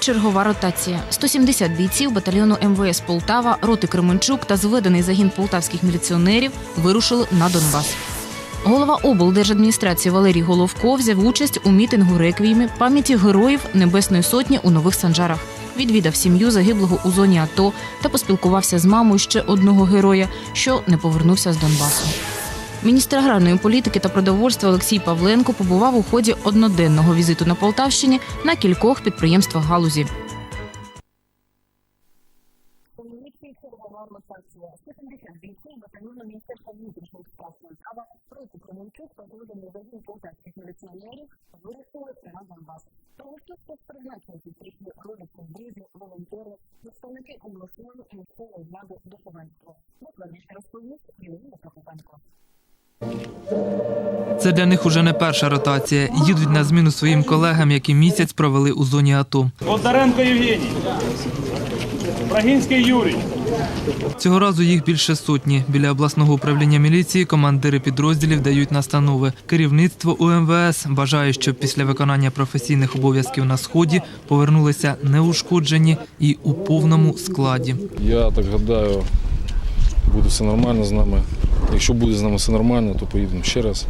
чергова ротація. 170 бійців батальйону МВС Полтава, роти Кременчук та зведений загін полтавських міліціонерів вирушили на Донбас. Голова облдержадміністрації Валерій Головко взяв участь у мітингу реквіємі пам'яті героїв Небесної Сотні у Нових Санжарах. Відвідав сім'ю загиблого у зоні АТО та поспілкувався з мамою ще одного героя, що не повернувся з Донбасу. Міністр аграрної політики та продовольства Олексій Павленко побував у ході одноденного візиту на Полтавщині на кількох підприємствах галузі. Це для них уже не перша ротація. Їдуть на зміну своїм колегам, які місяць провели у зоні АТО. Бондаренко Євгеній. Брагінський Юрій. Цього разу їх більше сотні. Біля обласного управління міліції командири підрозділів дають настанови. Керівництво УМВС бажає, щоб після виконання професійних обов'язків на сході повернулися неушкоджені і у повному складі. Я так гадаю, буде все нормально з нами. Якщо буде з нами все нормально, то поїдемо ще раз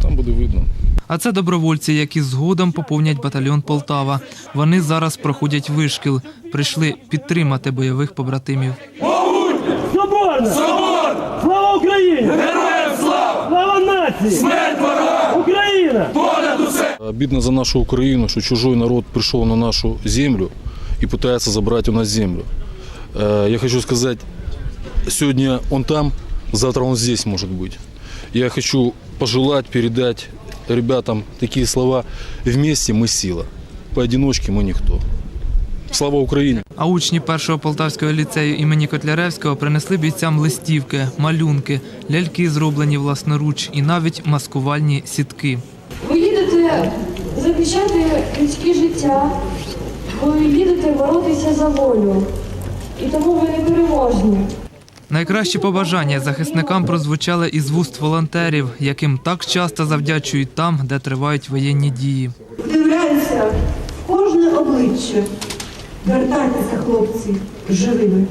Ну, там буде видно. А це добровольці, які згодом поповнять батальйон Полтава. Вони зараз проходять вишкіл. Прийшли підтримати бойових побратимів. Соборна! Соборна! Слава Україні! Героям слава! Слава нації! Смерть ворогам! Україна! Обидно за нашу Украину, что чужой народ пришел на нашу землю и пытается забрать у нас землю. Э, Я хочу сказать, сегодня он там, завтра он здесь может быть. Я хочу пожелать, передать ребятам такие слова. Вместе мы сила, поодиночке мы никто. Слава Украине! А учні першого полтавського ліцею імені Котляревського принесли бійцям листівки, малюнки, ляльки, зроблені власноруч, і навіть маскувальні сітки. Ви їдете захищати людське життя, ви їдете боротися за волю. І тому ви не переможні. Найкращі побажання захисникам прозвучали із вуст волонтерів, яким так часто завдячують там, де тривають воєнні дії. Вдивляюся в кожне обличчя. Вертайтеся, хлопці, живими.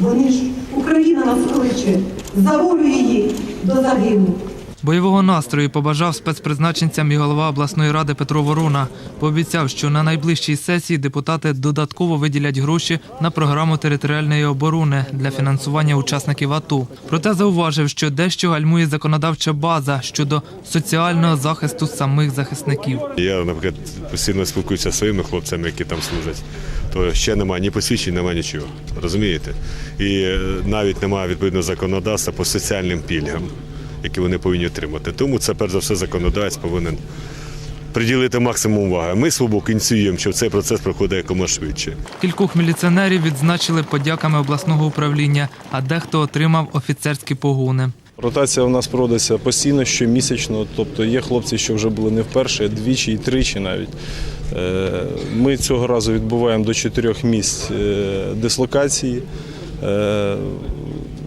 Вони ж Україна нас кличе, за волю її до загину. Бойового настрою побажав спецпризначенцям і голова обласної ради Петро Ворона. Пообіцяв, що на найближчій сесії депутати додатково виділять гроші на програму територіальної оборони для фінансування учасників АТО. Проте зауважив, що дещо гальмує законодавча база щодо соціального захисту самих захисників. Я, наприклад, постійно спілкуюся зі своїми хлопцями, які там служать. То ще немає ні посвідчень, немає нічого. Розумієте? І е, навіть немає відповідного законодавства по соціальним пільгам, які вони повинні отримати. Тому це перш за все законодавець повинен приділити максимум уваги. Ми свобоку ініціюємо, щоб цей процес проходив якомога швидше. Кількох міліціонерів відзначили подяками обласного управління, а дехто отримав офіцерські погони. Ротація у нас проводиться постійно, щомісячно. Тобто є хлопці, що вже були не вперше, а двічі і тричі навіть. Е, Ми цього разу відбуваємо до чотирьох місць е, дислокації, е,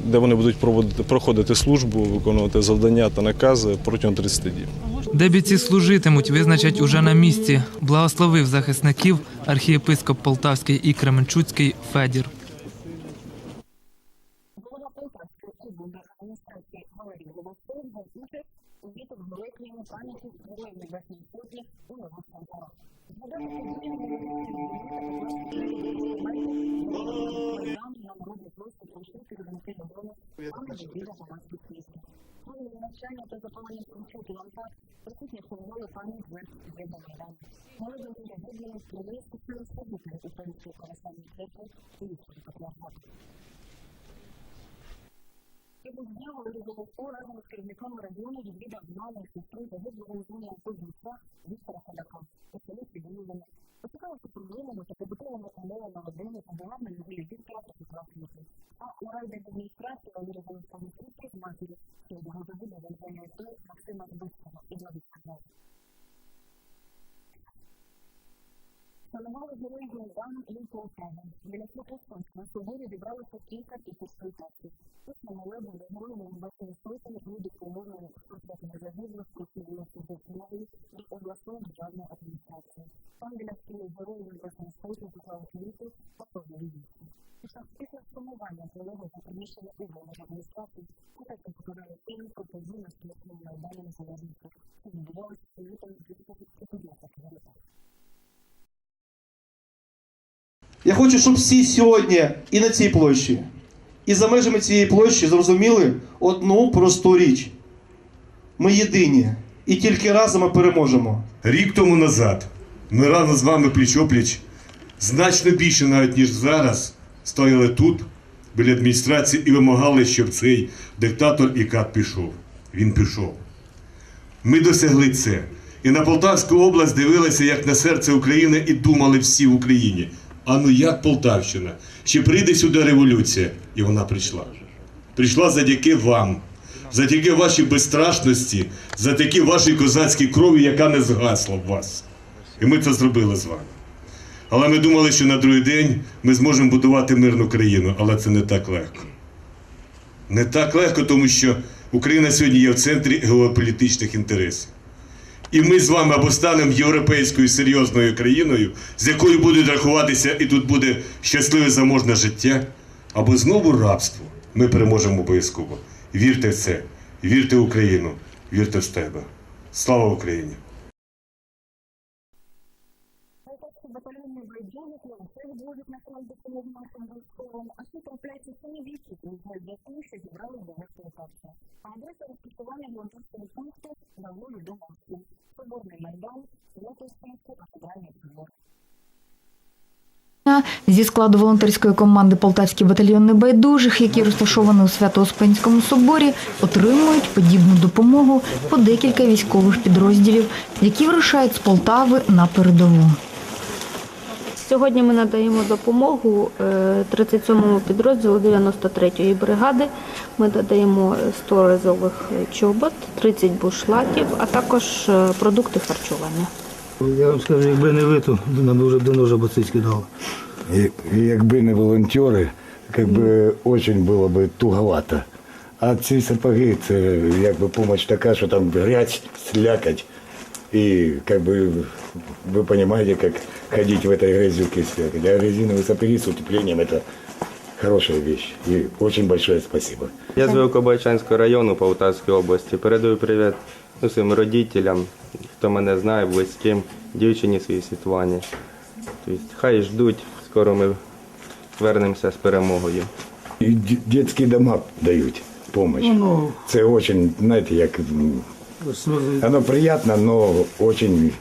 де вони будуть проводити, проходити службу, виконувати завдання та накази протягом 30 днів. Де бійці служитимуть, визначать уже на місці. Благословив захисників архієпископ Полтавський і Кременчуцький Федір. Жидіда громадських міст. Провели навчання та запалення кончук лампад, присутні формували пам'ять Валерій Головко разом з керівниками району відвідав маму сестру загиблого у зоні автозміста Віктора Ходака. Спеціалісти виявлені. Поцікавився проблемами та побутовими умовами родини та головним неділі Віктора та Петра Квіти. А у райдержадміністрації Валерій Головко зустрівся з матір'ю, що його загиблого в зоні АТО Максима Бискова і Влади сказав. Вшанували героїв Майдану і Полтави. Біля Святославська на соборі зібралося кілька тисяч полтавців. Тут на молебу за героями Небесної Сотні люди помолили портрет загиблих проти вулиці Деснової і обласної державної адміністрації. Там біля Спочатку показали фільм про події на Смітному Майдані Незалежності, що відбувалося у лютому 2015 року. Я хочу, щоб всі сьогодні і на цій площі, і за межами цієї площі зрозуміли одну просту річ. Ми єдині, і тільки разом ми переможемо. Рік тому назад ми разом з вами пліч-опліч, значно більше навіть ніж зараз, стояли тут, біля адміністрації, і вимагали, щоб цей диктатор і кат пішов. Він пішов. Ми досягли це. І на Полтавську область дивилися як на серце України і думали всі в Україні. А ну як Полтавщина? Чи прийде сюди революція? І вона прийшла. Прийшла завдяки вам, завдяки вашій безстрашності, завдяки вашій козацькій крові, яка не згасла в вас. І ми це зробили з вами. Але ми думали, що на другий день ми зможемо будувати мирну країну, але це не так легко. Не так легко, тому що Україна сьогодні є в центрі геополітичних інтересів. І ми з вами або станемо європейською серйозною країною, з якою будуть рахуватися і тут буде щасливе заможне життя, або знову рабство. Ми переможемо обов'язково. Вірте в це, вірте в Україну, вірте в себе. Слава Україні! Полтавські батальйони байдужих все відводять на фронт допомогу нашим військовим, а ще трапляються самі приїжджають для того, що зібрали них локацію. А адреса розташування волонтерського пункту на волі до Москви. Соборний майдан, Лотовський, кафедральний двор. Зі складу волонтерської команди Полтавський батальйон небайдужих, які розташовані у Свято-Успенському соборі, отримують подібну допомогу по декілька військових підрозділів, які вирушають з Полтави на передову. Сьогодні ми надаємо допомогу е, 37-му підрозділу 93-ї бригади. Ми надаємо 100 разових чобот, 30 бушлатів, а також е, продукти харчування. Я вам скажу, якби не ви, то нам би вже давно вже бацицьки дали. І- Якби не волонтери, якби дуже було б туговато. А ці сапоги це якби допомога така, що там грязь, слякоть. І як би, ви розумієте, як ходити в этой грязюке слякоть. А резиновые сапоги з утеплением это хорошая вещь. І дуже большое спасибо. Я з Великобайчанського району Полтавської області. Передаю привіт усім родителям, хто мене знає, близьким, дівчині своїй Світлані. Тобто, хай ждуть, скоро ми вернемося з перемогою. І д- дитячі дома дають допомогу. Ну, Це дуже, знаєте, як м, сльози оно приємно, але дуже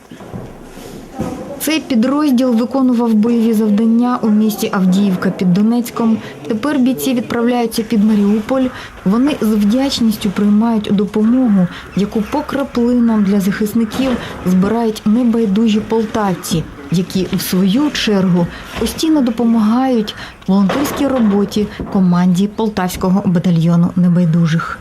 Цей підрозділ виконував бойові завдання у місті Авдіївка під Донецьком. Тепер бійці відправляються під Маріуполь. Вони з вдячністю приймають допомогу, яку по краплинам для захисників збирають небайдужі полтавці, які в свою чергу постійно допомагають волонтерській роботі команді полтавського батальйону небайдужих.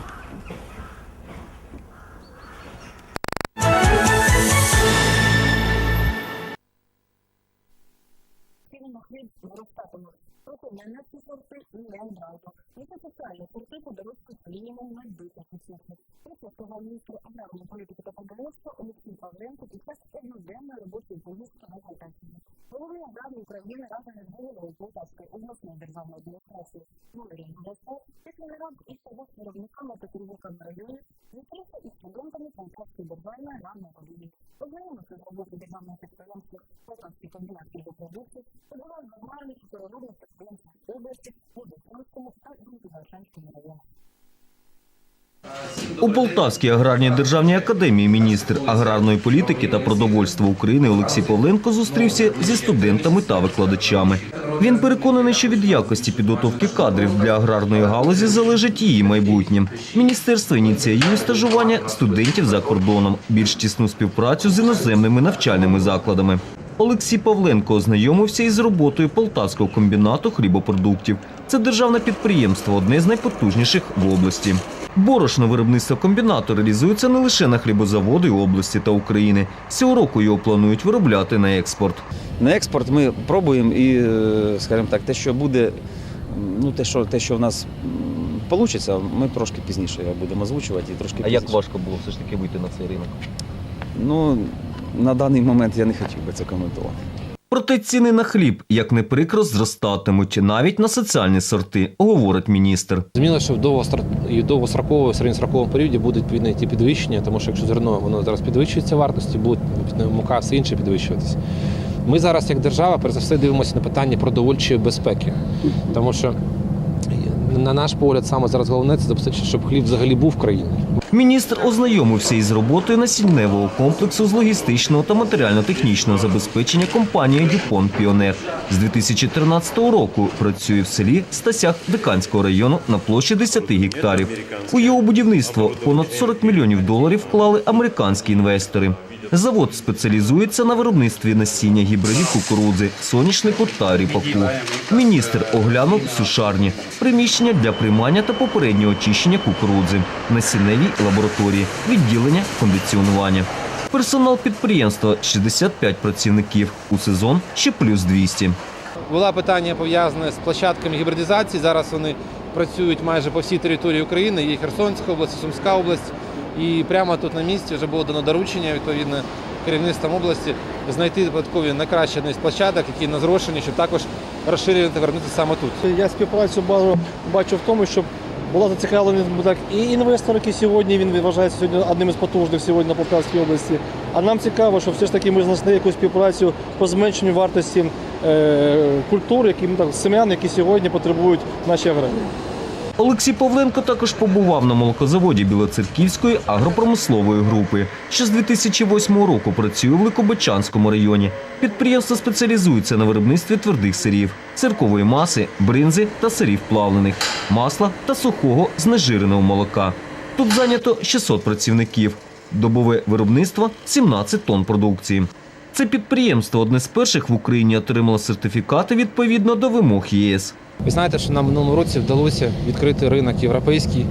Аграрій України разом із головою Полтавської обласної державної адміністрації Валерієм Гудасов, після нарад із собою керівниками та керівниками районів зустрівся із студентами Полтавської державної аграрної академії. Познайомився з роботою державного підприємства Полтавський комбінат продуктів, подавав нормальні переробних підприємств області, Водофонському та Дніпропетровському районах. У Полтавській аграрній державній академії міністр аграрної політики та продовольства України Олексій Павленко зустрівся зі студентами та викладачами. Він переконаний, що від якості підготовки кадрів для аграрної галузі залежить її майбутнє. Міністерство ініціює стажування студентів за кордоном, більш тісну співпрацю з іноземними навчальними закладами. Олексій Павленко ознайомився із роботою Полтавського комбінату хлібопродуктів. Це державне підприємство, одне з найпотужніших в області. Борошно виробництво комбінату реалізується не лише на хлібозаводи області та України. Цього року його планують виробляти на експорт. На експорт ми пробуємо і, е, скажімо так, те, що буде, ну те, що те, що в нас вийде, ми трошки пізніше його будемо озвучувати і трошки А пізніше. як важко було все ж таки вийти на цей ринок? Ну на даний момент я не хотів би це коментувати. Проте ціни на хліб, як не прикро, зростатимуть навіть на соціальні сорти, говорить міністр. Зміна, що в довгостроковому, середньостроковому періоді будуть відповідно ті підвищення, тому що якщо зерно воно зараз підвищується вартості, буде мука все інше підвищуватися. Ми зараз, як держава, перш за все дивимося на питання продовольчої безпеки, тому що на наш погляд, саме зараз головне це забезпечити, щоб хліб взагалі був в країні. Міністр ознайомився із роботою насінневого комплексу з логістичного та матеріально-технічного забезпечення компанії Дюпон Піонер. З 2013 року працює в селі Стасях Диканського району на площі 10 гектарів. У його будівництво понад 40 мільйонів доларів вклали американські інвестори. Завод спеціалізується на виробництві насіння гібридів кукурудзи, соняшнику та ріпаку. Міністр оглянув сушарні, приміщення для приймання та попереднього очищення кукурудзи, насінневі лабораторії, відділення кондиціонування. Персонал підприємства 65 працівників. У сезон ще плюс 200. Було питання пов'язане з площадками гібридизації. Зараз вони працюють майже по всій території України. Є Херсонська область, Сумська область. І прямо тут на місці вже було дано доручення відповідно керівництвом області знайти додаткові найкращі одні з площадок, які на зрошені, щоб також розширювати виробництво саме тут. Я співпрацю бачу в тому, щоб була зацікавлена так і інвестор, який сьогодні він вважається сьогодні одним із потужних сьогодні на Полтавській області. А нам цікаво, щоб все ж таки ми знайшли якусь співпрацю по зменшенню вартості е, культур, які ну, так, семян, які сьогодні потребують наші аграрії. Олексій Павленко також побував на молокозаводі Білоцерківської агропромислової групи, що з 2008 року працює в Ликобичанському районі. Підприємство спеціалізується на виробництві твердих сирів, циркової маси, бринзи та сирів плавлених, масла та сухого знежиреного молока. Тут зайнято 600 працівників. Добове виробництво 17 тонн продукції. Це підприємство одне з перших в Україні отримало сертифікати відповідно до вимог ЄС. Ви знаєте, що нам минулому році вдалося відкрити ринок європейський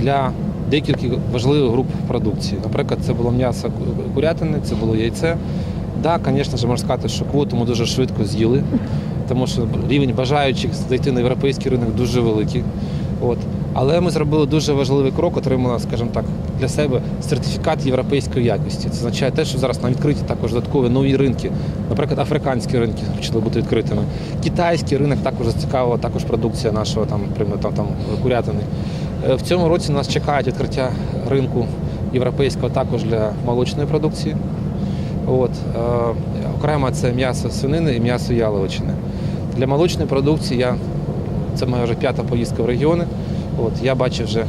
для декількох важливих груп продукції. Наприклад, це було м'ясо курятини, це було яйце. Так, да, звісно можна сказати, що квоту ми дуже швидко з'їли, тому що рівень бажаючих зайти на європейський ринок дуже великий. От. Але ми зробили дуже важливий крок, отримали, скажімо так, для себе сертифікат європейської якості. Це означає те, що зараз нам відкриті також додаткові нові ринки. Наприклад, африканські ринки почали бути відкритими. Китайський ринок також зацікавила також продукція нашого там, наприклад, там, там курятини. Е, В цьому році нас чекають відкриття ринку європейського також для молочної продукції. От, е, окремо це м'ясо свинини і м'ясо яловичини. Для молочної продукції я, це моя вже п'ята поїздка в регіони. От, я бачив вже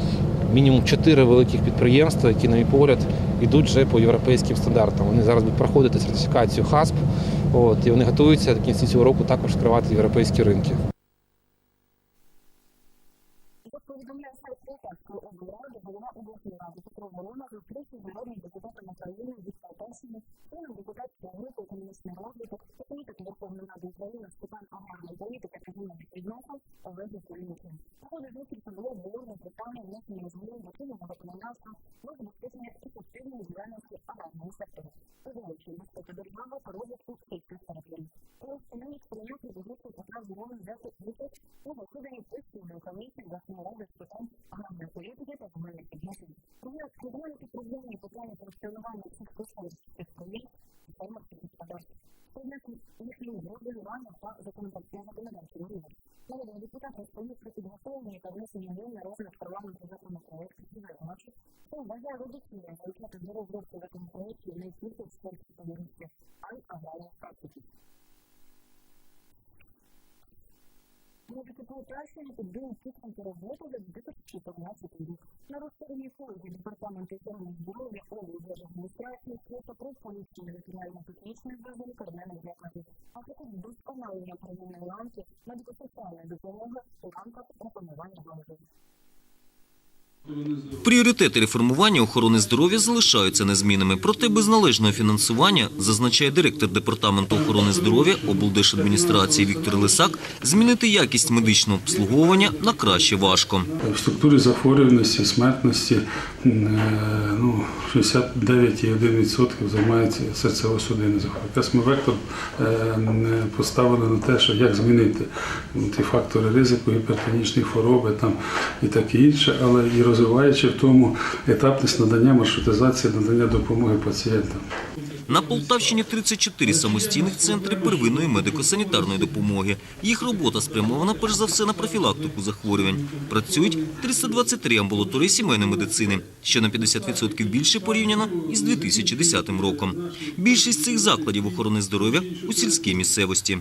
мінімум чотири великих підприємства, які, на мій погляд, йдуть вже по європейським стандартам. Вони зараз будуть проходити сертифікацію ХАСП, от, і вони готуються до кінці цього року також відкривати європейські ринки. Як повідомляє сайт Полтавської облради, голова обласної ради Петро Ворона зустрівся з народним депутатом України від Полтавщини, членом депутатської групи «Економічний розвиток» та комітету Верховної Ради України з питань аграрної політики та земельних відносин У ході зустрічі було обговорено питання внесення змін до чинного законодавства про забезпечення ефективної діяльності аграрного сектору, розвиваючи безпеки держави та розвитку сільських територій. Олег Семенович прийняти групи Петра Ворона взяти участь у засіданні постійної комісії обласної ради з питань аграрної політики та земельних відносин. Тому як розглянути проблемні питання функціонування сільськогосподарських підприємств і фермерських господарств. Однак їхнє врегулювання та законодавчого законодавчого рівня. Народний депутат розповів про підготовлення та внесення змін на розгляд парламенту законопроекту і зазначив, що вважає логічним залучати до розробки законопроектів не тільки експертів та юристів, а й аграрних практиків. Музики підбили підсумки роботи за 2014 рік. На розширеній фонді департаменту охорони здоров'я облдержадміністрації свято про поліпшення матеріально-технічної бази лікарняних закладів, а також вдосконалення первинної ланки медико-соціальної допомоги у рамках пропонування галузі. Пріоритети реформування охорони здоров'я залишаються незмінними. Проте без належного фінансування, зазначає директор департаменту охорони здоров'я облдержадміністрації Віктор Лисак, змінити якість медичного обслуговування на краще важко. В структурі захворюваності, смертності е, ну, 69,1% займається серцево-судинне захворювання. Ми вектор поставили на те, що як змінити ті фактори ризику, гіпертонічні хвороби там, і таке інше, але і розвиваючи тому етапність надання маршрутизації, надання допомоги пацієнтам. На Полтавщині 34 самостійних центри первинної медико-санітарної допомоги. Їх робота спрямована перш за все на профілактику захворювань. Працюють 323 амбулаторії сімейної медицини, що на 50% більше порівняно із 2010 роком. Більшість цих закладів охорони здоров'я у сільській місцевості.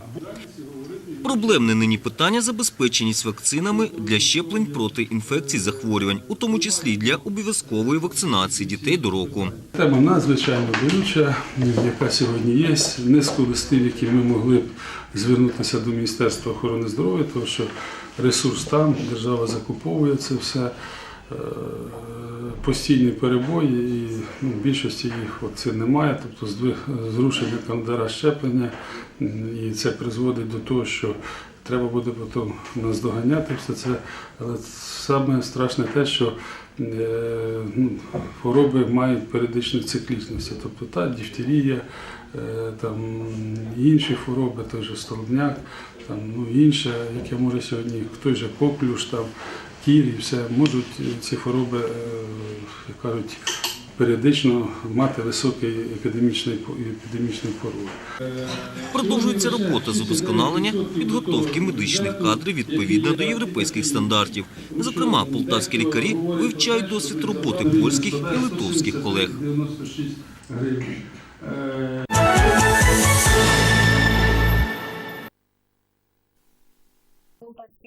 Проблемне нині питання забезпеченість вакцинами для щеплень проти інфекцій захворювань, у тому числі для обов'язкової вакцинації дітей до року. Тема надзвичайно болюча, яка сьогодні є. Низку листів, які ми могли б звернутися до Міністерства охорони здоров'я, тому що ресурс там, держава закуповує це все. Е, Постійні перебої і ну, більшості їх це немає, тобто зрушення календаря щеплення, і це призводить до того, що треба буде потім наздоганяти все це. Але саме страшне те, що е, ну, хвороби мають періодичну циклічність, тобто та дифтерія, е, там інші хвороби, той же столбняк, там ну інше, яке може сьогодні той же коклюш, там кір і все можуть ці хвороби, е, як кажуть, періодично мати високий епідемічний епідемічний порог. Продовжується робота з удосконалення підготовки медичних кадрів відповідно до європейських стандартів. Зокрема, полтавські лікарі вивчають досвід роботи польських і литовських колег.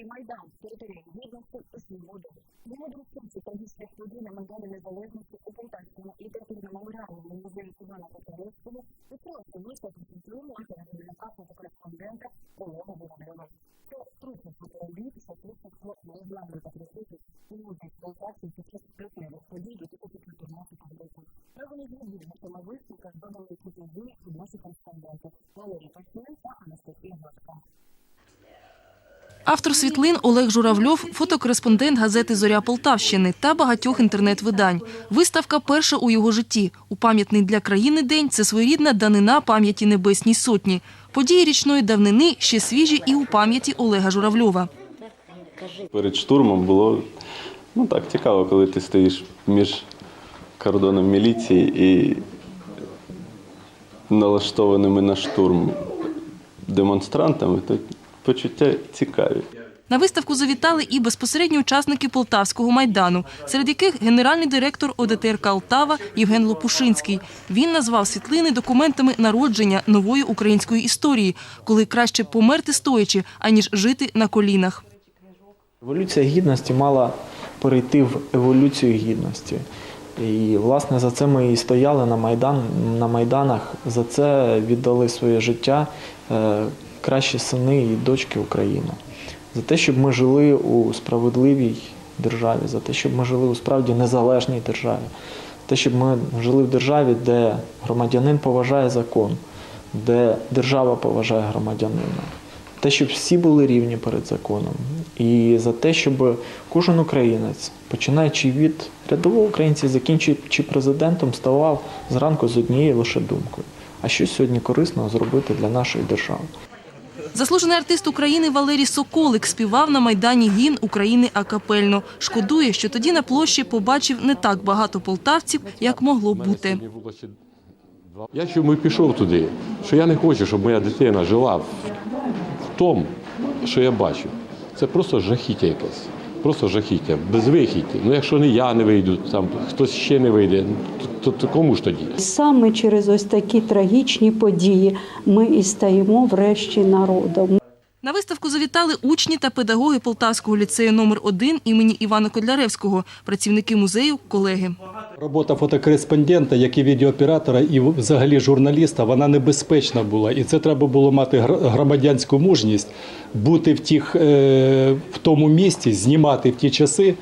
96 гривень. Е, Полтавський майдан території гідності і свободи. Демонстрації трагічних подій на Майдані Незалежності у Полтавському літературно-меморіальному музеї Івана Котляревського відкрилася виставка фільму антиреальника фотокореспондента Олега Воронова. Це трудно фоторобіт, що пишуть про незламний патріотизм і мудрість полтавців під час прикривих подій 2014 року. Разом із відвідувачами виставка додали фотозві від наші кореспонденти Валерій Автор світлин Олег Журавльов, фотокореспондент газети Зоря Полтавщини та багатьох інтернет-видань. Виставка перша у його житті. У пам'ятний для країни день це своєрідна данина пам'яті Небесній Сотні. Події річної давнини ще свіжі і у пам'яті Олега Журавльова. Перед штурмом було ну так цікаво, коли ти стоїш між кордоном міліції і налаштованими на штурм демонстрантами, почуття цікаві. На виставку завітали і безпосередні учасники Полтавського майдану, серед яких генеральний директор ОДТРК «Алтава» Євген Лопушинський. Він назвав світлини документами народження нової української історії, коли краще померти стоячи, аніж жити на колінах. Еволюція гідності мала перейти в еволюцію гідності. І, власне, за це ми і стояли на, Майдан, на Майданах, за це віддали своє життя е, кращі сини і дочки України. За те, щоб ми жили у справедливій державі, за те, щоб ми жили у справді незалежній державі, те, щоб ми жили в державі, де громадянин поважає закон, де держава поважає громадянина те, щоб всі були рівні перед законом, і за те, щоб кожен українець, починаючи від рядового українця, закінчуючи президентом, ставав зранку з однією лише думкою. А що сьогодні корисного зробити для нашої держави? Заслужений артист України Валерій Соколик співав на майдані гімн України акапельно. Шкодує, що тоді на площі побачив не так багато полтавців, як могло бути. Я чому пішов туди, що я не хочу, щоб моя дитина жила тому, що я бачу. Це просто жахіття якесь. Просто жахіття, безвихідь. Ну якщо не я не вийду, там хтось ще не вийде, то, то, то кому ж тоді? Саме через ось такі трагічні події ми і стаємо врешті народом. На виставку завітали учні та педагоги Полтавського ліцею номер 1 імені Івана Кодляревського, працівники музею, колеги. Робота фотокореспондента, як і відеооператора, і взагалі журналіста, вона небезпечна була. І це треба було мати громадянську мужність, бути в, тих, е, в тому місці, знімати в ті часи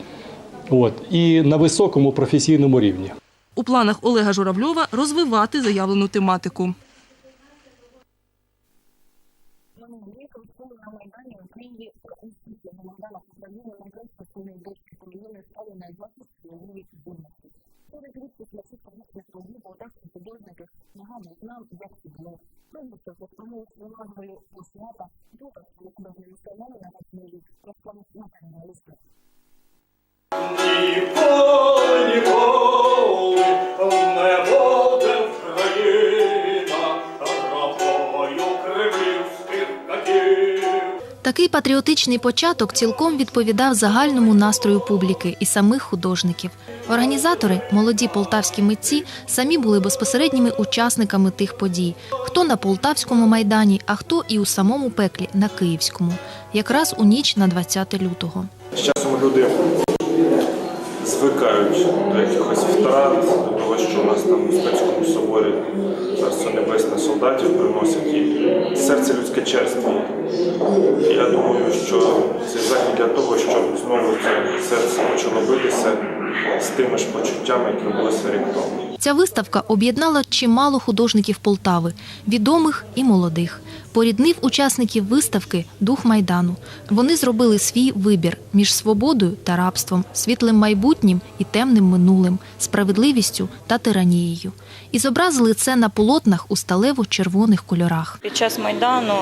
от, і на високому професійному рівні. У планах Олега Журавльова розвивати заявлену тематику. Патріотичний початок цілком відповідав загальному настрою публіки і самих художників. Організатори, молоді полтавські митці, самі були безпосередніми учасниками тих подій: хто на полтавському майдані, а хто і у самому пеклі на Київському, якраз у ніч на 20 лютого. З часом люди звикають до якихось втрат, до того, що у нас там у Спецькому соборі Царство Небесне солдатів приносять і серце людське черство. Я думаю, що це захід для того, щоб знову це серце почало битися з тими ж почуттями, які билися рік тому. Ця виставка об'єднала чимало художників Полтави, відомих і молодих. Поріднив учасників виставки дух майдану. Вони зробили свій вибір між свободою та рабством, світлим майбутнім і темним минулим, справедливістю та тиранією. І зобразили це на полотнах у сталево-червоних кольорах. Під час майдану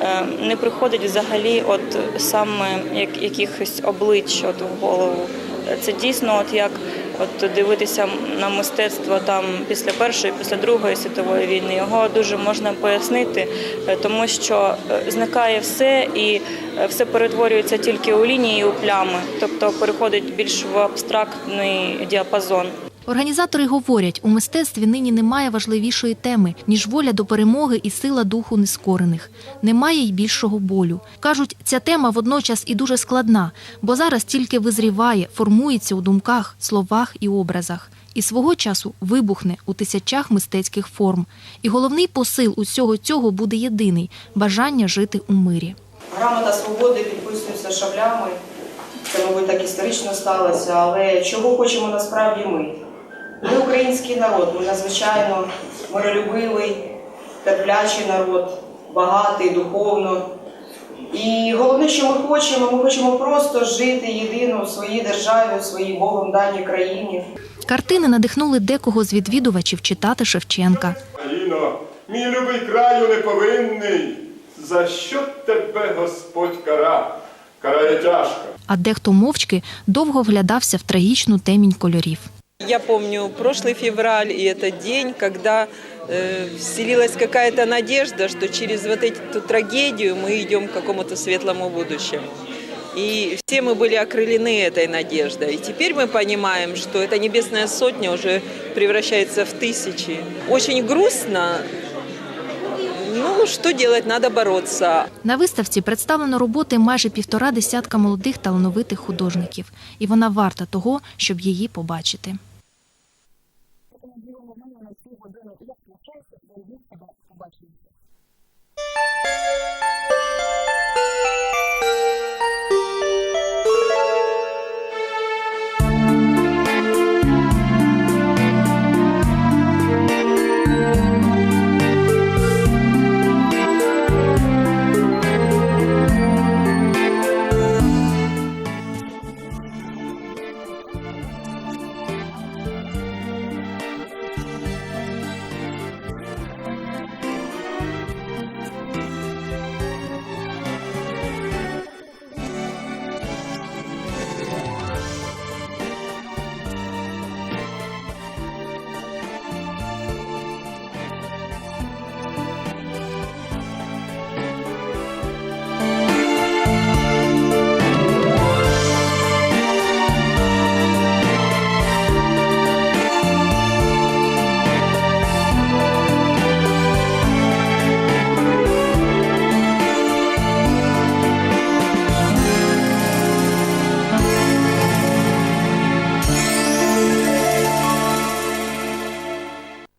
е, не приходить взагалі, от саме як якихось облич от в голову. Це дійсно, от як от дивитися на мистецтво там після першої, після другої світової війни. Його дуже можна пояснити, е, тому що е, зникає все і е, все перетворюється тільки у лінії, у плями, тобто переходить більш в абстрактний діапазон. Організатори говорять, у мистецтві нині немає важливішої теми, ніж воля до перемоги і сила духу нескорених. Немає й більшого болю. Кажуть, ця тема водночас і дуже складна, бо зараз тільки визріває, формується у думках, словах і образах. І свого часу вибухне у тисячах мистецьких форм. І головний посил усього цього буде єдиний бажання жити у мирі. Грамота свободи підписується шаблями. Це, мабуть, так історично сталося. Але чого хочемо насправді ми? Ми український народ, ми надзвичайно миролюбивий, терплячий народ, багатий духовно. І головне, що ми хочемо, ми хочемо просто жити єдино у своїй державі, у своїй Богом даній країні. Картини надихнули декого з відвідувачів читати Шевченка. Країно, мій любий краю неповинний, за що тебе Господь кара? Карає тяжко. А дехто мовчки довго вглядався в трагічну темінь кольорів. Я помню прошлый февраль и этот день, когда э, вселилась какая-то надежда, что через вот эту трагедию мы идем к какому-то светлому будущему. И все мы были окрылены этой надеждой. И теперь мы понимаем, что эта небесная сотня уже превращается в тысячи. Очень грустно. Ну, что делать, надо бороться. На виставці представлено роботи майже півтора десятка молодих талановитих художників, і вона варта того, щоб її побачити. Música